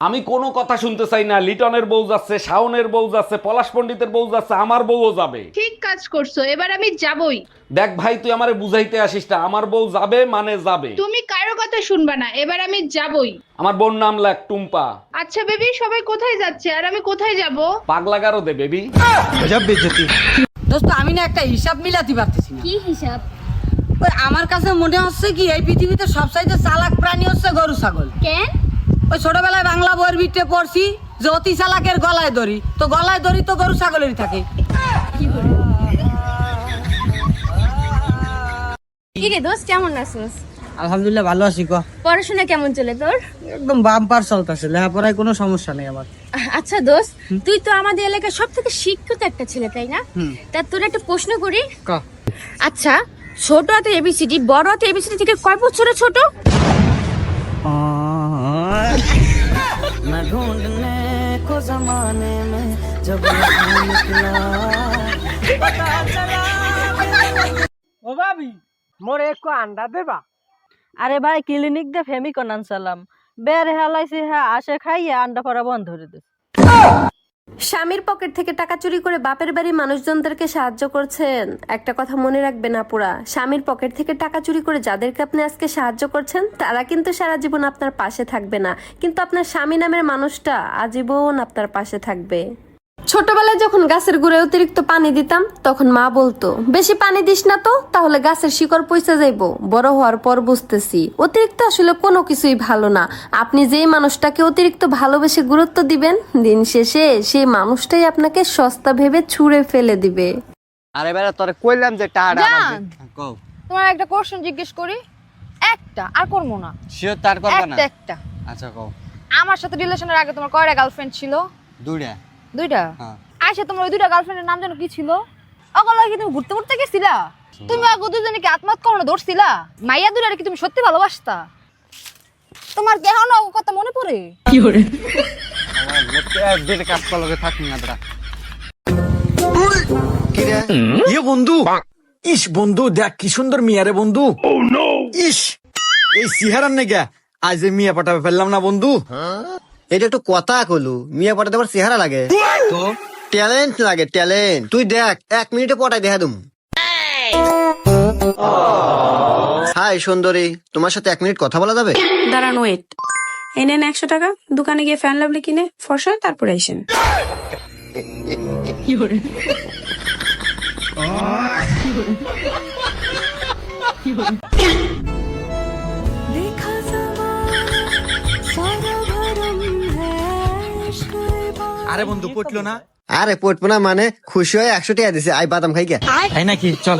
আমি কোনো কথা শুনতে চাই না। লিটনের বউ যাচ্ছে শাওনের বউ যাচ্ছে পলাশ পণ্ডিতের বউ যাচ্ছে আমার বউও যাবে। ঠিক কাজ করছ এবার আমি যাবই। দেখ ভাই তুই আমারে বুঝাইতে আসিস না। আমার বউ যাবে মানে যাবে। তুমি কারও কথা শুনবা না এবার আমি যাবই। আমার বোন নাম লাগ টুম্পা। আচ্ছা বেবি সবাই কোথায় যাচ্ছে? আর আমি কোথায় যাব? পাগলা গারো দে বেবি। দোস্ত আমি না একটা হিসাব মিলাতে পারতেছি না। কি হিসাব? ওই আমার কাছে মনে হচ্ছে কি এই পৃথিবীতে সবচাইতে চালাক প্রাণী হচ্ছে গরু ছাগল। কেন? ওই ছোটবেলায় বাংলা বইয়ের ভিতরে পড়ছি যে অতি চালাকের গলায় দড়ি। তো গলায় দড়ি তো গরু ছাগলেরই থাকে। কি রে দোস্ত কেমন আছিস? আলহামদুলিল্লাহ ভালো আছি ক? পড়াশোনা কেমন চলে তোর? একদম বাম্পার চলতেছে লেখাপড়ায় কোনো সমস্যা নেই আমার। আচ্ছা দোস্ত তুই তো আমাদের এলাকার সব থেকে শিক্ষিত একটা ছেলে তাই না? তা তোর একটা প্রশ্ন করি। ক? আচ্ছা ছোট হাতে এবিসিডি বড় হাতে এবিসিডি থেকে কয় বছরের ছোট? ढूंढने को जमाने में जब निकला ও ভাবি মোর একটু আন্ডা দেবা আরে ভাই ক্লিনিক দে ফেমিকন আনসালাম বের হেলাইছি হ্যাঁ আসে খাইয়ে আন্ডা পরা বন্ধ করে দে স্বামীর পকেট থেকে টাকা চুরি করে বাপের বাড়ির মানুষজনদেরকে সাহায্য করছেন। একটা কথা মনে রাখবেন আপুরা, স্বামীর পকেট থেকে টাকা চুরি করে যাদেরকে আপনি আজকে সাহায্য করছেন, তারা কিন্তু সারা জীবন আপনার পাশে থাকবে না। কিন্তু আপনার স্বামী নামের মানুষটা আজীবন আপনার পাশে থাকবে। ছোটবেলায় যখন গাছের গুড়ে অতিরিক্ত পানি দিতাম তখন মা বলতো বেশি পানি দিস না তো তাহলে গাছের শিকড় পয়সা যাইবো। বড় হওয়ার পর বুঝতেছি অতিরিক্ত আসলে কোনো কিছুই ভালো না। আপনি যেই মানুষটাকে অতিরিক্ত ভালোবেসে গুরুত্ব দিবেন দিন শেষে সেই মানুষটাই আপনাকে সস্তা ভেবে ছুঁড়ে ফেলে দিবে। আরে বেটা তোরে কইলাম যে টাড়া জান। কও। তোমার একটা কোশ্চেন জিজ্ঞেস করি। একটা আর করব না। শিওর তার করবা না। একটা একটা। আচ্ছা কও। আমার সাথে রিলেশনের আগে তোমার কয়টা গার্লফ্রেন্ড ছিল? দুইটা। দুইটা? হ্যাঁ। আচ্ছা তোমার ওই দুইটা গার্লফ্রেন্ডের নাম যেন কি ছিল? অগল কি তুমি ঘুরতে ঘুরতে গেছিলা? তুমি আগে কি আত্মহত্যা করো ধরছিলা? মাইয়া দুইটার কি তুমি সত্যি ভালোবাসতা? তোমার কেহ না কথা মনে পড়ে? আমার মুখে কাজ করলে থাকি না তোরা ইয়ে বন্ধু? ইস বন্ধু দেখ কি সুন্দর মিয়া রে বন্ধু ইস এই সিহারার নেগা আজ মিয়া পাঠাবে ফেললাম না বন্ধু। এটা একটু কথা কলু। মিয়া পটাতে আবার চেহারা লাগে। তো? ট্যালেন্ট লাগে ট্যালেন্ট তুই দেখ এক মিনিটে পটাই দেখা দুম। হাই সুন্দরী। তোমার সাথে এক মিনিট কথা বলা যাবে? দাঁড়ান ওয়েট এই নেন একশো টাকা। দোকানে গিয়ে ফ্যান লাভলি কিনে ফসল তারপরে আইসেন। আরে বন্ধু পটলো না। আরে পটপনা মানে খুশি হয়ে একশো টাকা দিছে আই বাদাম খাই গে তাই নাকি? চল।